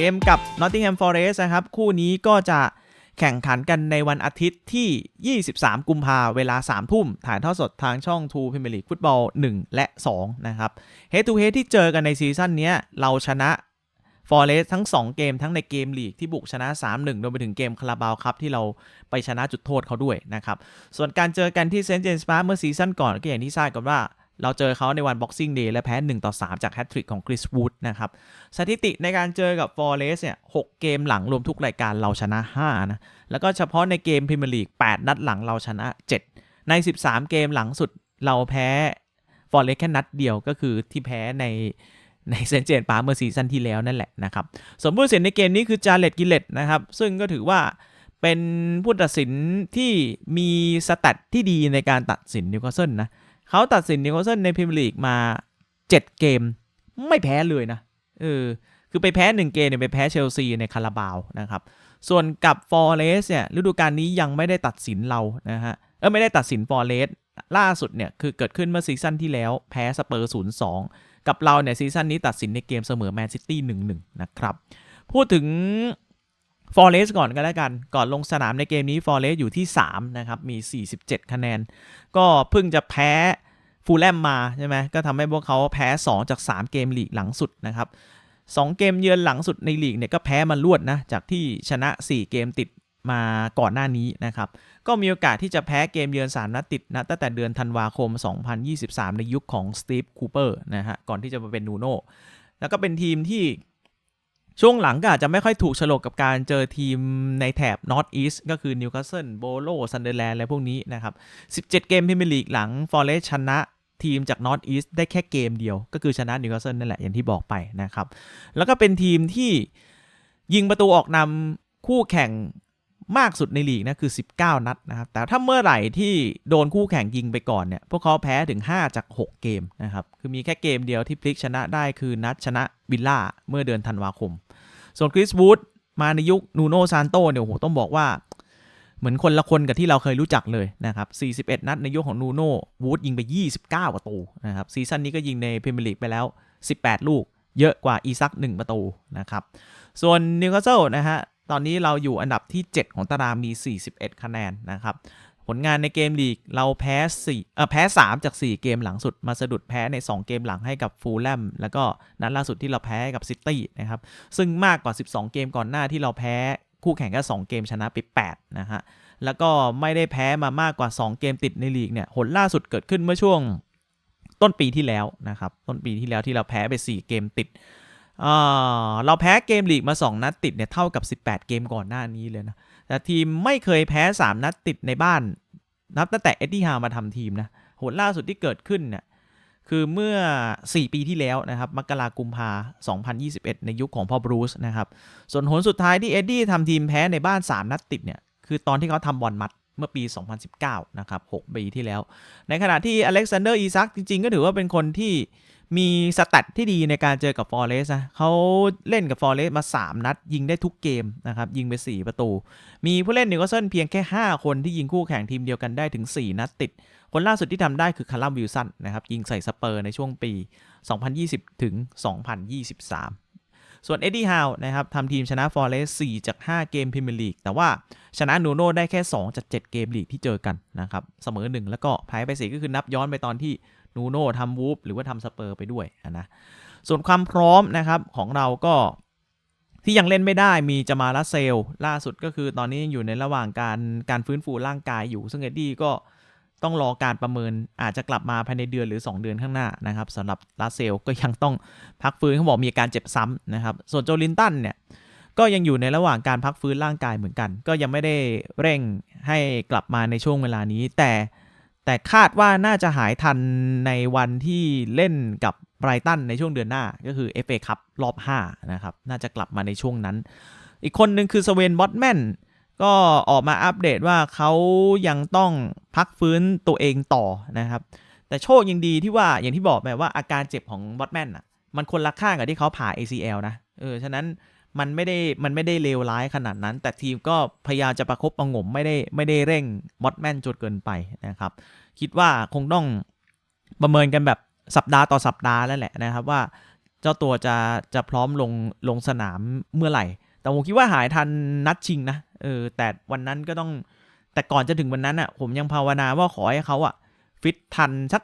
เกมกับ Nottingham Forest นะครับ คู่นี้ก็จะแข่งขันกันในวันอาทิตย์ที่ 23 กุมภาเวลา 3 ทุ่ม ถ่ายทอดสดทางช่อง True Premier League Football 1และ 2 นะครับ Head to Head ที่เจอกันในซีซั่นนี้เราชนะ Forest ทั้ง 2 เกมทั้งในเกมลีกที่บุกชนะ 3-1รวมไปถึงเกมคาราบาวครับที่เราไปชนะจุดโทษเขาด้วยนะครับ ส่วนการเจอกันที่เซนต์เจมส์พาร์เมื่อซีซั่นก่อนก็อย่างที่ทราบกันว่า เราเจอเขาในวัน Boxing Day และแพ้ 1 ต่อ 3 จากแฮตทริกของคริสวูดนะครับ สถิติในการเจอกับ Forest เนี่ย6เกมหลังรวมทุกรายการเราชนะ 5 นะ แล้วก็เฉพาะในเกมพรีเมียร์ลีก 8 นัดหลังเราชนะ 7 ใน 13 เกมหลังสุดเราแพ้ Forest แค่นัดเดียวก็คือที่แพ้ในในเซนเจนปาเมื่อซีซั่นที่แล้วนั่นแหละนะครับสมผู้ตัดสินในเกมนี้คือจาเลตกิเลตนะครับ ซึ่งก็ถือว่าเป็นผู้ตัดสินที่มีสแตทที่ดีในการตัดสินนิวคาสเซิลนะ เขาตัดสินนิวคาสเซิลในพรีเมียร์ลีกมา 7 เกม ไม่แพ้เลยนะเออคือไปแพ้ 1 เกมเนี่ยไปแพ้เชลซีในคาราบาวนะครับ ส่วนกับฟอร์เรสเนี่ยฤดูกาลนี้ยังไม่ได้ตัดสินเรานะฮะเออไม่ได้ตัดสินฟอร์เรสล่าสุดเนี่ยคือเกิดขึ้นเมื่อซีซั่นที่แล้วแพ้สเปอร์ศูนย์สองกับเราเนี่ยซีซั่นนี้ตัดสินในเกมเสมอแมนซิตี้หนึ่งหนึ่งนะครับ พูดถึง ฟอร์เรสก่อนก็แล้วกัน ก่อนลงสนามในเกมนี้ฟอร์เรสอยู่ที่ 3 นะครับ มี 47 คะแนน ก็เพิ่งจะแพ้ฟูลแลมมาใช่ไหมก็ทำให้พวกเขาแพ้ 2 จาก 3 เกมลีกหลังสุดนะครับ2เกมเยือนหลังสุดในลีกเนี่ยก็แพ้มาลวดนะ จากที่ชนะ 4 เกมติดมาก่อนหน้านี้นะครับ ก็มีโอกาสที่จะแพ้เกมเยือน 3 นัดติดนะตั้งแต่เดือนธันวาคม 2023 ในยุคของสตีฟคูเปอร์นะฮะ ก่อนที่จะมาเป็นนูโน่แล้วก็เป็นทีมที่ ช่วงหลังก็อาจจะไม่ค่อยถูกฉลกกับการเจอทีมในแถบ North East ก็คือนิวคาสเซิลโบโลซันเดอร์แลนด์อะไรพวกนี้นะครับ 17 เกมพรีเมียร์ลีกหลังฟอร์เรสชนะทีมจาก North East ได้แค่เกมเดียว ก็คือชนะนิวคาสเซิลนั่นแหละ อย่างที่บอกไปนะครับ แล้วก็เป็นทีมที่ยิงประตูออกนำคู่แข่ง มากสุดในลีกนะคือ 19 นัดนะครับ แต่ถ้าเมื่อไหร่ที่โดนคู่แข่งยิงไปก่อนเนี่ย พวกเขาแพ้ถึง 5 จาก 6 เกมนะครับ คือมีแค่เกมเดียวที่พลิกชนะได้คือนัดชนะวิลล่าเมื่อเดือนธันวาคม ส่วนคริสวูดมาในยุคนูโนซานโตเนี่ยโหต้องบอกว่า เหมือนคนละคนกับที่เราเคยรู้จักเลยนะครับ 41 นัดในยุคของนูโนวูดยิงไป 29 ประตูนะครับ ซีซั่นนี้ก็ยิงในพรีเมียร์ลีกไปแล้ว 18 ลูก เยอะกว่าอีซัก 1 ประตูนะครับ ส่วนนิวคาสเซิลนะฮะ ตอนนี้เราอยู่อันดับที่ 7 ของตารางมี 41 คะแนนนะครับ ผลงานในเกมลีกเราแพ้4เอ่อแพ้ 3 จาก 4 เกมหลังสุด มาสะดุดแพ้ใน 2 เกมหลังให้กับฟูลแลมแล้วก็นัดล่าสุดที่เราแพ้กับซิตี้นะครับซึ่งมากกว่า 12 เกมก่อนหน้าที่เราแพ้คู่แข่งแค่2เกมชนะไป8นะฮะแล้วก็ไม่ได้แพ้มามากกว่า 2 เกมติดในลีกเนี่ยหนล่าสุดเกิดขึ้นเมื่อช่วงต้นปีที่แล้วนะครับ ต้นปีที่แล้วที่เราแพ้ไป 4 เกมติด เราแพ้เกมลีกมา 2 นัดติดเนี่ยเท่ากับ 18 เกมก่อนหน้านี้เลยนะ แต่ทีมไม่เคยแพ้ 3 นัดติดในบ้าน นับตั้งแต่เอ็ดดี้ฮาวมาทำทีมนะหนล่าสุดที่เกิดขึ้นเนี่ยคือเมื่อ 4 ปีที่แล้วนะครับมกรากุมภา2021 ในยุคของพ่อบรูซนะครับ ส่วนหนสุดท้ายที่เอ็ดดี้ทำทีมแพ้ในบ้าน 3 นัดติดเนี่ยคือตอนที่เขาทำบอลมัดเมื่อปี 2019 นะครับ 6 ปีที่แล้ว ในขณะที่อเล็กซานเดอร์อีซักจริงๆ ก็ถือว่าเป็นคนที่ มีสแตทที่ดีในการเจอกับฟอร์เรสนะเขาเล่นกับฟอร์เรสมา 3 นัด ยิงได้ทุกเกมนะครับ ยิงไป 4 ประตู มีผู้เล่นนิวคาสเซิลเพียงแค่ 5 คนที่ยิงคู่แข่งทีมเดียวกันได้ถึง 4 นัดติด คนล่าสุดที่ทำได้คือคาร์ลัมวิลสันนะครับ ยิงใส่สเปอร์ในช่วงปี 2020 ถึง 2023ส่วนเอ็ดดี้ฮาวนะครับทำทีมชนะฟอร์เรส4จาก 5 เกมพรีเมียร์ลีก แต่ว่าชนะนูโน่ได้แค่ 2 จาก 7 เกมลีกที่เจอกันนะครับ เสมอ 1 แล้วก็แพ้ไป 4 ก็คือนับย้อนไปตอนที่ นูโน่ทำวูฟหรือว่าทำสเปอร์ไปด้วยนะส่วนความพร้อมนะครับของเราก็ที่ยังเล่นไม่ได้มีจามาลาเซล ล่าสุดก็คือตอนนี้ยังอยู่ในระหว่างการการฟื้นฟูร่างกายอยู่ ซึ่งเอ็ดดี้ก็ต้องรอการประเมินอาจจะกลับมาภายในเดือนหรือ 2 เดือนข้างหน้านะครับสำหรับลาเซลก็ยังต้องพักฟื้นเขาบอกมีอาการเจ็บซ้ำนะครับ ส่วนโจลินตันเนี่ยก็ยังอยู่ในระหว่างการพักฟื้นร่างกายเหมือนกัน ก็ยังไม่ได้เร่งให้กลับมาในช่วงเวลานี้ แต่ แต่คาดว่าน่าจะหายทันในวันที่เล่นกับไบรตันในช่วงเดือนหน้าก็คือ FA คัพรอบ 5 นะครับ น่าจะกลับมาในช่วงนั้น อีกคนหนึ่งคือสเวนบอตแมนก็ออกมาอัปเดตว่าเขายังต้องพักฟื้นตัวเองต่อนะครับ แต่โชคยังดีที่ว่าอย่างที่บอกไปว่าอาการเจ็บของบอตแมนอะมันคนละข้างกับที่เขาผ่า ACL นะเออฉะนั้น มันไม่ได้มันไม่ได้เลวร้ายขนาดนั้น แต่ทีมก็พยายามจะประคบประงมไม่ได้ไม่ได้เร่งบอตแมนจนเกินไปนะครับ คิดว่าคงต้องประเมินกันแบบสัปดาห์ต่อสัปดาห์แล้วแหละนะครับว่าเจ้าตัวจะจะพร้อมลงลงสนามเมื่อไหร่ แต่ผมคิดว่าหายทันนัดชิงนะเออแต่วันนั้นก็ต้องแต่ก่อนจะถึงวันนั้นอะผมยังภาวนาว่าขอให้เขาอะฟิตทันสัก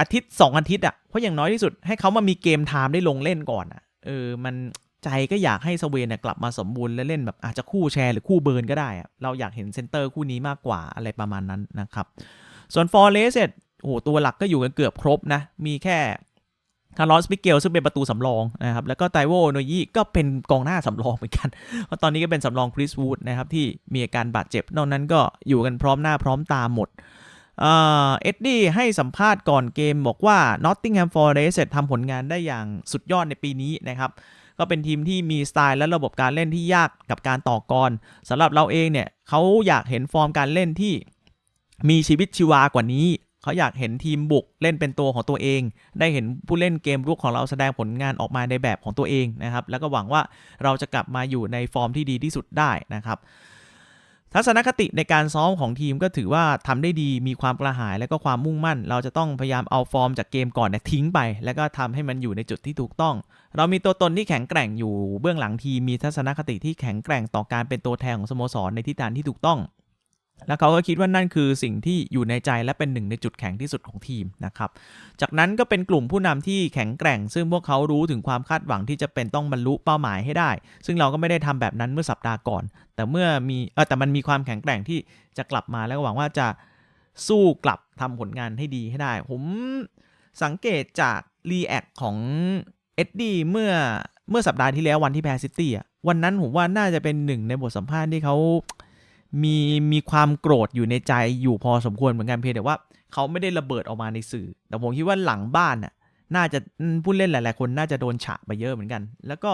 อาทิตย์สองอาทิตย์อะเพราะอย่างน้อยที่สุดให้เขามามีเกมไทม์ได้ลงเล่นก่อนอะเออมัน ใจก็อยากให้สเวนเนี่ยกลับมาสมบูรณ์และเล่นแบบอาจจะคู่แชร์หรือคู่เบิร์นก็ได้อะเราอยากเห็นเซนเตอร์คู่นี้มากกว่าอะไรประมาณนั้นนะครับ ส่วนฟอร์เรสเนี่ยโอ้โหตัวหลักก็อยู่กันเกือบครบนะ มีแค่คาร์ลอสปิเกลซึ่งเป็นประตูสำรองนะครับ แล้วก็ไตโวโนยี่ก็เป็นกองหน้าสำรองเหมือนกัน เพราะตอนนี้ก็เป็นสำรองคริสวูดนะครับที่มีอาการบาดเจ็บ นอกนั้นก็อยู่กันพร้อมหน้าพร้อมตาหมดเอ็ดดี้ให้สัมภาษณ์ก่อนเกมบอกว่า Nottingham Forest ทำผลงานได้อย่างสุดยอดในปีนี้นะครับ ก็เป็นทีมที่มีสไตล์และระบบการเล่นที่ยากกับการต่อกรสำหรับเราเองเนี่ยเขาอยากเห็นฟอร์มการเล่นที่มีชีวิตชีวากว่านี้เขาอยากเห็นทีมบุกเล่นเป็นตัวของตัวเอง ได้เห็นผู้เล่นเกมรุกของเราแสดงผลงานออกมาในแบบของตัวเองนะครับ แล้วก็หวังว่าเราจะกลับมาอยู่ในฟอร์มที่ดีที่สุดได้นะครับ ทัศนคติในการซ้อมของทีมก็ถือว่าทำได้ดีมีความกระหายและก็ความมุ่งมั่น เราจะต้องพยายามเอาฟอร์มจากเกมก่อนเนี่ยทิ้งไป แล้วก็ทำให้มันอยู่ในจุดที่ถูกต้อง เรามีตัวตนที่แข็งแกร่งอยู่เบื้องหลังทีมมีทัศนคติที่แข็งแกร่งต่อการเป็นตัวแทนของสโมสรในทิศทางที่ถูกต้อง แล้วเขาก็คิดว่านั่นคือสิ่งที่อยู่ในใจและเป็นหนึ่งในจุดแข็งที่สุดของทีมนะครับ จากนั้นก็เป็นกลุ่มผู้นำที่แข็งแกร่ง ซึ่งพวกเขารู้ถึงความคาดหวังที่จะเป็นต้องบรรลุเป้าหมายให้ได้ ซึ่งเราก็ไม่ได้ทำแบบนั้นเมื่อสัปดาห์ก่อน แต่เมื่อมีเออแต่มันมีความแข็งแกร่งที่จะกลับมาแล้วหวังว่าจะสู้กลับทำผลงานให้ดีให้ได้ ผมสังเกตจากรีแอคของเอ็ดดี้เมื่อเมื่อสัปดาห์ที่แล้ววันที่แพ้ซิตี้อะวันนั้นผมว่าน่าจะเป็นหนึ่งในบทสัมภาษณ์ที่เขา มีมีความโกรธอยู่ในใจอยู่พอสมควรเหมือนกันเพียงแต่ว่าเขาไม่ได้ระเบิดออกมาในสื่อ แต่ผมคิดว่าหลังบ้านน่ะน่าจะผู้เล่นหลาย ๆ คนน่าจะโดนฉะไปเยอะเหมือนกัน แล้วก็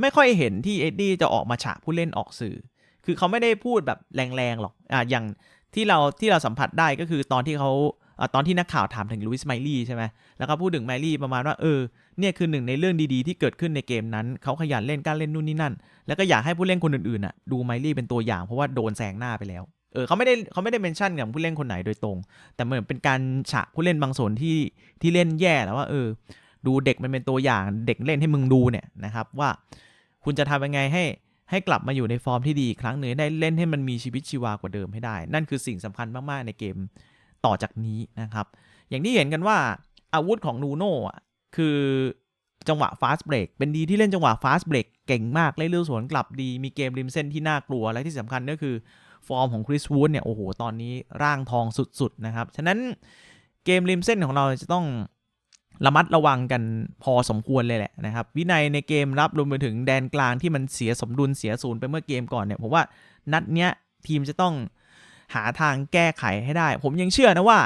ไม่ค่อยเห็นที่เอ็ดดี้จะออกมาฉะผู้เล่นออกสื่อ คือเขาไม่ได้พูดแบบแรง ๆ หรอกอ่าอย่างที่เราที่เราสัมผัสได้ก็คือตอนที่เขาอ่า ตอนที่นักข่าวถามถึงลุยส์ไมลี่ใช่ไหมแล้วก็พูดถึงไมลี่ประมาณว่าเออเนี่ยคือหนึ่งในเรื่องดีๆที่เกิดขึ้นในเกมนั้น เขาขยันเล่นกล้ารเล่นนู่นนี่นั่น แล้วก็อยากให้ผู้เล่นคนอื่นๆน่ะดูไมลี่เป็นตัวอย่างเพราะว่าโดนแซงหน้าไปแล้วเออเขาไม่ได้เขาไม่ได้เมนชั่นกับผู้เล่นคนไหนโดยตรง แต่เหมือนเป็นการฉะผู้เล่นบางส่วนที่ที่เล่นแย่แล้วว่าเออ ดูเด็กมันเป็นตัวอย่างเด็กเล่นให้มึงดูเนี่ยนะครับว่า คุณจะทำยังไงให้ให้กลับมาอยู่ในฟอร์มที่ดีอีกครั้งหนึ่งได้เล่นให้มันมีชีวิตชีวากว่าเดิมให้ได้ นั่นคือสิ่งสำคัญมากๆในเกม ต่อจากนี้นะครับ อย่างที่เห็นกันว่าอาวุธของนูโน่คือจังหวะฟาสต์เบรกเป็นดีที่เล่นจังหวะฟาสต์เบรกเก่งมาก เล่นเรื่องสวนกลับดี มีเกมริมเส้นที่น่ากลัว และที่สำคัญก็คือ ฟอร์มของคริสวูดเนี่ย โอ้โห ตอนนี้ร่างทองสุด ๆ นะครับ ฉะนั้นเกมริมเส้นของเราจะต้องระมัดระวังกันพอสมควรเลยแหละนะครับ วินัยในเกมรับรวมไปถึงแดนกลางที่มันเสียสมดุลเสียศูนย์ไปเมื่อเกมก่อนเนี่ยผมว่านัดเนี้ยทีมจะต้อง หาทางแก้ไขให้ได้ ผมยังเชื่อนะว่า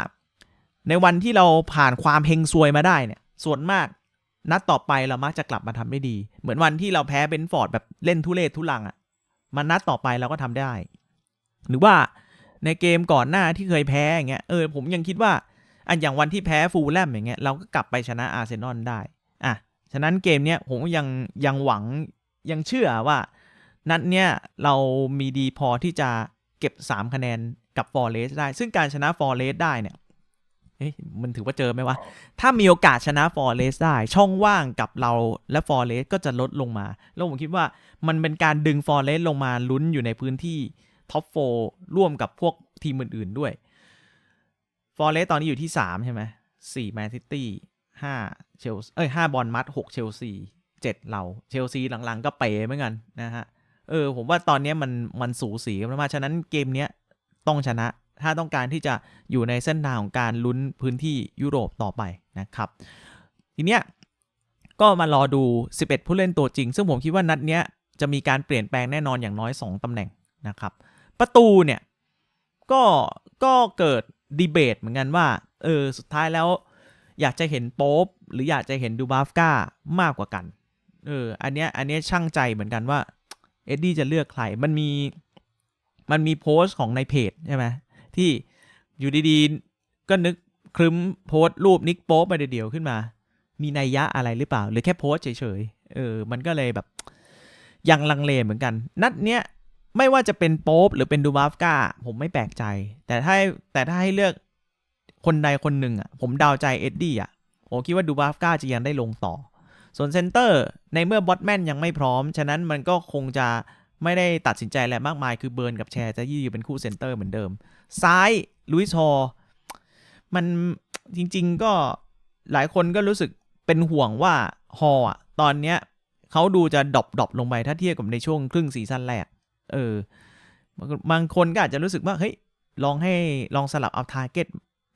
ในวันที่เราผ่านความเฮงซวยมาได้เนี่ย ส่วนมาก นัดต่อไปเรามักจะกลับมาทำได้ดี เหมือนวันที่เราแพ้เบนฟอร์ดแบบเล่นทุเรศทุลังอะ่ะมันนัดต่อไปเราก็ทำได้ หรือว่าในเกมก่อนหน้าที่เคยแพ้อย่างเงี้ยเออผมยังคิดว่าอันอย่างวันที่แพ้ฟูลแลมอย่างเงี้ยเราก็กลับไปชนะอาร์เซนอลได้อะฉะนั้นเกมเนี้ยผมยังยังหวังยังเชื่อว่า นัดเนี้ยเรามีดีพอที่จะ เก็บ 3 คะแนนกับฟอร์เรสได้ ซึ่งการชนะฟอร์เรสได้เนี่ยเอ๊ะมันถือว่าเจอไหมวะ ถ้ามีโอกาสชนะฟอร์เรสได้ ช่องว่างกับเราและฟอร์เรสก็จะลดลงมา แล้วผมคิดว่ามันเป็นการดึงฟอร์เรสลงมาลุ้นอยู่ในพื้นที่ท็อปโฟร่วมกับพวกทีมอื่น ๆด้วยฟอร์เรสตอนนี้อยู่ที่ 3 ใช่ไหมสี่แมนซิตี้ห้าเชลเอ้ยห้าบอลมัดหกเชลซีเจ็ดเราเชลซีหลังๆ ก็เป๋เหมือนกันนะฮะ เออ ผมว่าตอนนี้มันมันสูสีกันมากฉะนั้นเกมเนี้ยต้องชนะ ถ้าต้องการที่จะอยู่ในเส้นทางของการลุ้นพื้นที่ยุโรปต่อไปนะครับ ทีเนี้ยก็มารอดู 11 ผู้เล่นตัวจริง ซึ่งผมคิดว่านัดเนี้ยจะมีการเปลี่ยนแปลงแน่นอนอย่างน้อย 2 ตำแหน่งนะครับ ประตูเนี่ยก็ก็เกิดดีเบตเหมือนกันว่าเออสุดท้ายแล้วอยากจะเห็นโป๊ปหรืออยากจะเห็นดูบาฟก้ามากกว่ากัน เออ อันเนี้ย อันเนี้ยช่างใจเหมือนกันว่า เอ็ดดี้จะเลือกใคร มันมี มันมีโพสต์ของในเพจใช่ไหมที่อยู่ดีๆ ก็นึกครึ้มโพสต์รูปนิกโป๊ปไปเดียวๆขึ้นมา มีนัยยะอะไรหรือเปล่า หรือแค่โพสเฉยๆ เออ มันก็เลยแบบยังลังเลเหมือนกัน นัดเนี้ยไม่ว่าจะเป็นโป๊ปหรือเป็นดูบาฟก้าผมไม่แปลกใจ แต่ถ้าแต่ถ้าให้เลือกคนใดคนหนึ่งอะผมเดาใจเอ็ดดี้อะผมคิดว่าดูบาฟก้าจะยังได้ลงต่อ ส่วนเซนเตอร์ในเมื่อบอทแมนยังไม่พร้อม ฉะนั้นมันก็คงจะไม่ได้ตัดสินใจอะไรมากมาย คือเบิร์นกับแชร์จะยืนเป็นคู่เซนเตอร์เหมือนเดิม ซ้ายลุยชอมันจริง ๆ ก็หลายคนก็รู้สึกเป็นห่วงว่าฮออะตอนเนี้ยเขาดูจะดรอปดอปลงไปถ้าเทียบกับในช่วงครึ่งซีซั่นแรก เออ บางคนก็อาจจะรู้สึกว่า เฮ้ย ลองให้ลองสลับเอาทาร์เก็ต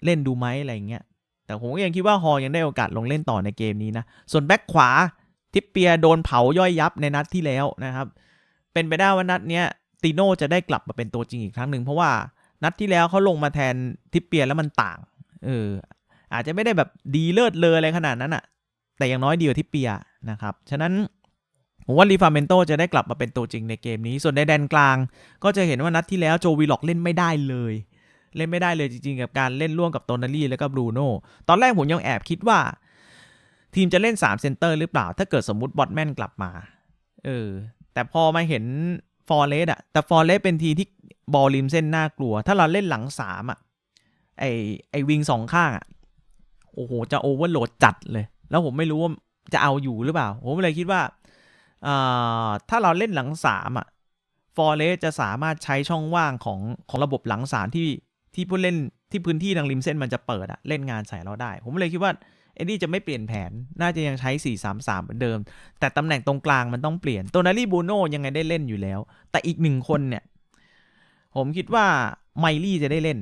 เล่นดูไหมอะไรอย่างเงี้ย แต่ผมก็ยังคิดว่าฮอยังได้โอกาสลงเล่นต่อในเกมนี้นะ ส่วนแบ็คขวาทิปเปียโดนเผาย่อยยับในนัดที่แล้วนะครับ เป็นไปได้ว่านัดเนี้ยติโน่จะได้กลับมาเป็นตัวจริงอีกครั้งหนึ่งเพราะว่านัดที่แล้วเขาลงมาแทนทิปเปียแล้วมันต่างเอออาจจะไม่ได้แบบดีเลิศเลยอะไรขนาดนั้นอะแต่อย่างน้อยดีกว่าทิปเปียนะครับ ฉะนั้นผมว่ารีฟาเมนโตจะได้กลับมาเป็นตัวจริงในเกมนี้ ส่วนในแดนกลาง ก็จะเห็นว่านัดที่แล้วโจวีล็อกเล่นไม่ได้เลย เล่นไม่ได้เลยจริงๆ กับการเล่นร่วมกับโตนารี่แล้วก็บรูโน่ตอนแรกผมยังแอบคิดว่า ทีมจะเล่น3เซนเตอร์หรือเปล่า ถ้าเกิดสมมุติบอทแมนกลับมาเออแต่พอมาเห็นฟอร์เรสอะแต่ฟอร์เรสเป็นทีมที่บอลริมเส้นน่ากลัว ถ้าเราเล่นหลังสามอะไอไอวิงสองข้างอะโอ้โห จะโอเวอร์โหลดจัดเลย แล้วผมไม่รู้ว่าจะเอาอยู่หรือเปล่า ผมเลยคิดว่าอถ้าเราเล่นหลังสามอะฟอร์เรสจะสามารถใช้ช่องว่างของของระบบหลังสามที่ ที่ผู้เล่นที่พื้นที่ทางริมเส้นมันจะเปิดอะเล่นงานใส่เราได้ ผมเลยคิดว่าเอ็ดดี้จะไม่เปลี่ยนแผน น่าจะยังใช้ 4-3-3 เหมือนเดิม แต่ตำแหน่งตรงกลางมันต้องเปลี่ยน โตนารีบูโน่ยังไงได้เล่นอยู่แล้ว แต่อีกหนึ่งคนเนี่ย ผมคิดว่าไมลี่จะได้เล่น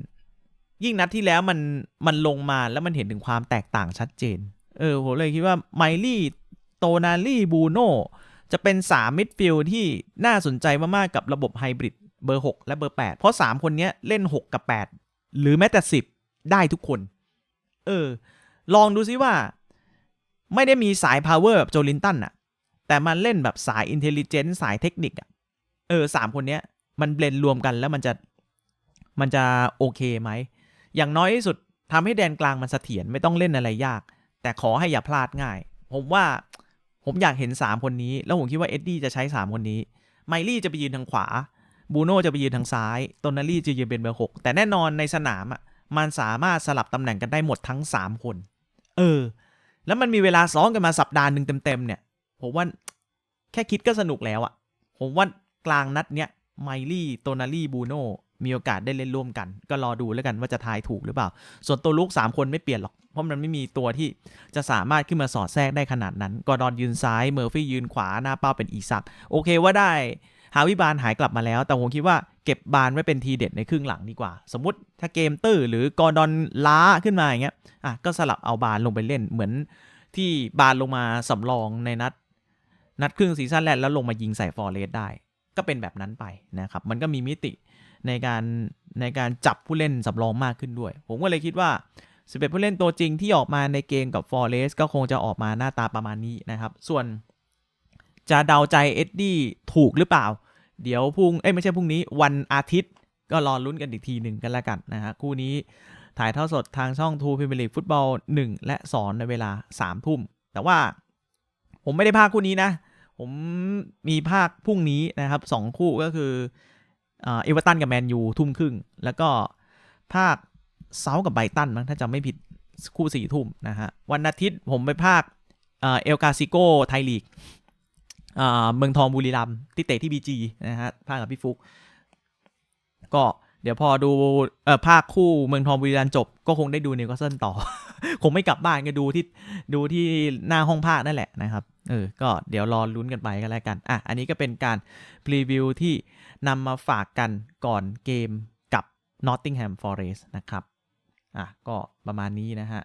ยิ่งนัดที่แล้วมันมันลงมาแล้วมันเห็นถึงความแตกต่างชัดเจน เออผมเลยคิดว่าไมลี่โตนารีบูโน่จะเป็น3มิดฟิลด์ที่น่าสนใจมากๆกับระบบไฮบริด เบอร์ 6 และเบอร์ 8 เพราะ 3 คนนี้เล่น 6 กับ 8 หรือแม้แต่ 10 ได้ทุกคน เออ ลองดูซิว่า ไม่ได้มีสาย power แบบโจลินตันอะแต่มันเล่นแบบสาย intelligence สายเทคนิคอะเออสามคนเนี้ย มันเบลนรวมกันแล้วมันจะมันจะโอเคไหม อย่างน้อยที่สุดทำให้แดนกลางมันเสถียรไม่ต้องเล่นอะไรยาก แต่ขอให้อย่าพลาดง่าย ผมว่าผมอยากเห็น 3 คนนี้ แล้วผมคิดว่าเอ็ดดี้จะใช้ 3 คนนี้ ไมลี่จะไปยืนทางขวา บูโน่จะไปยืนทางซ้ายโตนารี่จะยืนเป็นเบอร์หกแต่แน่นอนในสนามอะมันสามารถสลับตำแหน่งกันได้หมดทั้ง 3 คน เออ แล้วมันมีเวลาซ้อมกันมาสัปดาห์หนึ่งเต็มๆเนี่ย ผมว่าแค่คิดก็สนุกแล้วอะผมว่ากลางนัดเนี้ยไมลี่โตนารี่บูโน่มีโอกาสได้เล่นร่วมกัน ก็รอดูแล้วกันว่าจะทายถูกหรือเปล่า ส่วนตัวลูก 3 คนไม่เปลี่ยนหรอก เพราะมันไม่มีตัวที่จะสามารถขึ้นมาสอดแทรกได้ขนาดนั้น กอดอนยืนซ้าย เมอร์ฟี่ยืนขวา หน้าเป้าเป็นอีซัก โอเคว่าได้ ฮาวิบานหายกลับมาแล้ว แต่ผมคิดว่าเก็บบานไว้เป็นทีเด็ดในครึ่งหลังดีกว่า สมมติถ้าเกมตื้อหรือกอร์ดอนล้าขึ้นมาอย่างเงี้ยอะก็สลับเอาบานลงไปเล่นเหมือนที่บานลงมาสำรองในนัด นัดครึ่งซีซั่นแรกแล้วลงมายิงใส่ฟอร์เรสได้ ก็เป็นแบบนั้นไปนะครับ มันก็มีมิติในการในการจับผู้เล่นสำรองมากขึ้นด้วย ผมก็เลยคิดว่า11ผู้เล่นตัวจริงที่ออกมาในเกมกับ Forest ก็คงจะออกมาหน้าตาประมาณนี้นะครับ ส่วน จะเดาใจเอ็ดดี้ถูกหรือเปล่า เดี๋ยวพรุ่งเอ้ยไม่ใช่พรุ่งนี้วันอาทิตย์ก็รอลุ้นกันอีกทีหนึ่งกันล้วกันนะฮะคู่นี้ถ่ายทอดสดทางช่องทูพิมลีกฟุตบอล 1 และ 2 ในเวลา3ทุ่ม แต่ว่าผมไม่ได้พากคู่นี้นะ ผมมีภาคพรุ่งนี้นะครับสองคู่ก็คือเอเวอร์ตันกับแมนยูทุ่มครึ่ง แล้วก็ภาคเซากับไบตันมั้งถ้าจำไม่ผิดคู่สี่ทุ่มนะฮะวันอาทิตย์ผมไปภาคเอลกาซิโกไทยลีก เมืองทองบุรีรัมย์ที่เตะที่บีจีนะฮะภาคกับพี่ฟุก ก็เดี๋ยวพอดูเอ่อภาคคู่เมืองทองบุรีรัมย์จบ ก็คงได้ดูนิวคาสเซิลต่อ คงไม่กลับบ้านก็ดูที่ดูที่หน้าห้องภาคนั่นแหละนะครับเออก็เดี๋ยวรอลุ้นกันไปกันแล้วกันอะอันนี้ก็เป็นการพรีวิวที่นำมาฝากกันก่อนเกมกับ Nottingham Forest นะครับอะก็ประมาณนี้นะฮะ